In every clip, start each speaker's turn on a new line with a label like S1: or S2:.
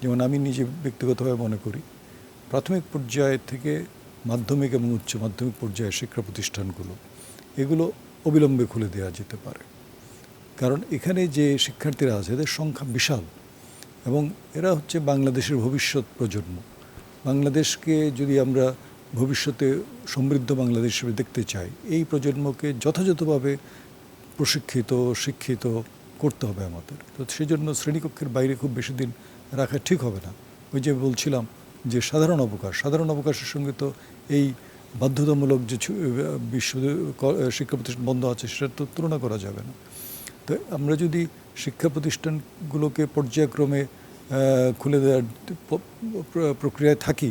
S1: যেমন আমি নিজে ব্যক্তিগতভাবে মনে করি, প্রাথমিক পর্যায় থেকে মাধ্যমিক এবং উচ্চ মাধ্যমিক পর্যায়ের শিক্ষা প্রতিষ্ঠানগুলো, এগুলো অবিলম্বে খুলে দেওয়া যেতে পারে। কারণ এখানে যে শিক্ষার্থীরা আছে, এদের সংখ্যা বিশাল এবং এরা হচ্ছে বাংলাদেশের ভবিষ্যৎ প্রজন্ম। বাংলাদেশকে যদি আমরা ভবিষ্যতে সমৃদ্ধ বাংলাদেশ হিসেবে দেখতে চাই, এই প্রজন্মকে যথাযথভাবে প্রশিক্ষিত, শিক্ষিত করতে হবে আমাদের। তো সেই জন্য শ্রেণীকক্ষের বাইরে খুব বেশি দিন রাখা ঠিক হবে না। ওই যে বলছিলাম যে সাধারণ অবকাশ, সাধারণ অবকাশের সঙ্গে তো এই বাধ্যতামূলক যে বিশ্ব শিক্ষা প্রতিষ্ঠান বন্ধ আছে সেটা তো তুলনা করা যাবে না। তো আমরা যদি শিক্ষা প্রতিষ্ঠানগুলোকে পর্যায়ক্রমে খুলে দেওয়ার প্রক্রিয়ায় থাকি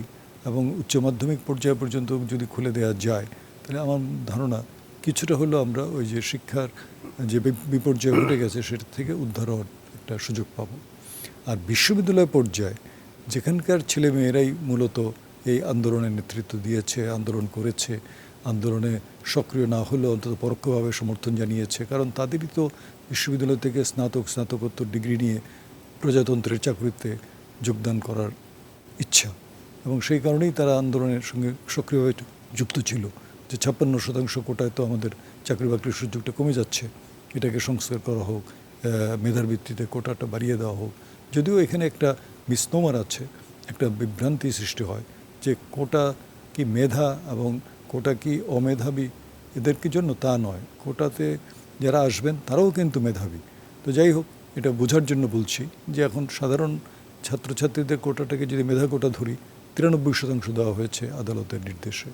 S1: এবং উচ্চ মাধ্যমিক পর্যায় পর্যন্ত যদি খুলে দেওয়া যায়, তাহলে আমার ধারণা কিছুটা হলেও আমরা ওই যে শিক্ষার যে বিপর্যয় ঘটে গেছে, সেটা থেকে উদ্ধার হওয়ার একটা সুযোগ পাব। আর বিশ্ববিদ্যালয় পর্যায়ে যেখানকার ছেলে মেয়েরাই মূলত এই আন্দোলনের নেতৃত্ব দিয়েছে, আন্দোলন করেছে, আন্দোলনে সক্রিয় না হলেও অন্তত পরোক্ষভাবে সমর্থন জানিয়েছে, কারণ তাদেরই তো বিশ্ববিদ্যালয় থেকে স্নাতক, স্নাতকোত্তর ডিগ্রি নিয়ে প্রজাতন্ত্রের চাকরিতে যোগদান করার ইচ্ছা। এবং সেই কারণেই তারা আন্দোলনের সঙ্গে সক্রিয়ভাবে যুক্ত ছিল, যে ছাপ্পান্ন শতাংশ কোটায় তো আমাদের চাকরি বাকরির সুযোগটা কমে যাচ্ছে। এটাকে সংস্কার করা হোক মেধার ভিত্তিতে কোটাটা বাড়িয়ে দেওয়া হোক। যদিও এখানে একটা মিসনোমার আছে, একটা বিভ্রান্তি সৃষ্টি হয় যে কোটা কি মেধা এবং কোটা কি অমেধাবী এদেরকে জন্য তা নয়। কোটাতে যারা আসবেন তারাও কিন্তু মেধাবী। তো যাই হোক, এটা বোঝার জন্য বলছি যে এখন সাধারণ ছাত্রছাত্রীদের কোটাটাকে যদি মেধা কোটা ধরি, তিরানব্বই শতাংশ দেওয়া হয়েছে আদালতের নির্দেশে।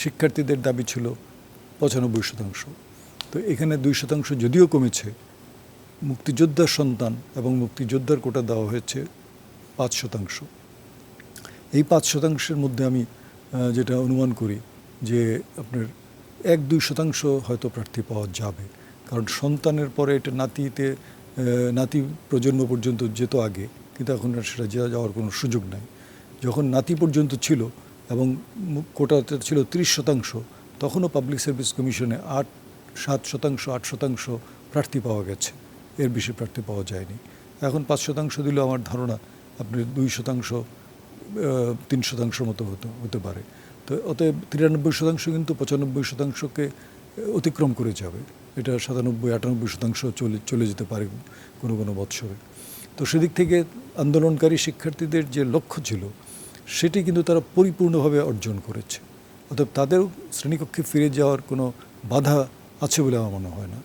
S1: শিক্ষার্থীদের দাবি ছিল পঁচানব্বই শতাংশ। তো এখানে দুই শতাংশ যদিও কমেছে মুক্তিযোদ্ধার সন্তান এবং মুক্তিযোদ্ধার কোটা দেওয়া হয়েছে পাঁচ শতাংশ। এই পাঁচ শতাংশের মধ্যে আমি যেটা অনুমান করি যে আপনার এক দুই শতাংশ হয়তো প্রার্থী পাওয়া যাবে। কারণ সন্তানের পরে এটা নাতিতে নাতি প্রজন্ম পর্যন্ত যেত আগে, কিন্তু এখন আর সেটা যাওয়ার কোনো সুযোগ নাই। যখন নাতি পর্যন্ত ছিল এবং কোটাতে ছিল ত্রিশ শতাংশ, তখনও পাবলিক সার্ভিস কমিশনে আট সাত শতাংশ, আট শতাংশ প্রার্থী পাওয়া গেছে। এর বেশি প্রার্থী পাওয়া যায়নি। এখন পাঁচ শতাংশ দিলেও আমার ধারণা আপনি দুই শতাংশ তিন শতাংশ মতো হতো, হতে পারে। তো অতএব তিরানব্বই শতাংশ কিন্তু পঁচানব্বই শতাংশকে অতিক্রম করে যাবে। এটা সাতানব্বই, আটানব্বই শতাংশ চলে চলে যেতে পারে কোনো কোনো বৎসরে। তো সেদিক থেকে আন্দোলনকারী শিক্ষার্থীদের যে লক্ষ্য ছিল, সেটি কিন্তু তারা পরিপূর্ণভাবে অর্জন করেছে। অতএব তাদের শ্রেণীকক্ষে ফিরে যাওয়ার কোনো বাধা আছে বলে আমার মনে হয় না।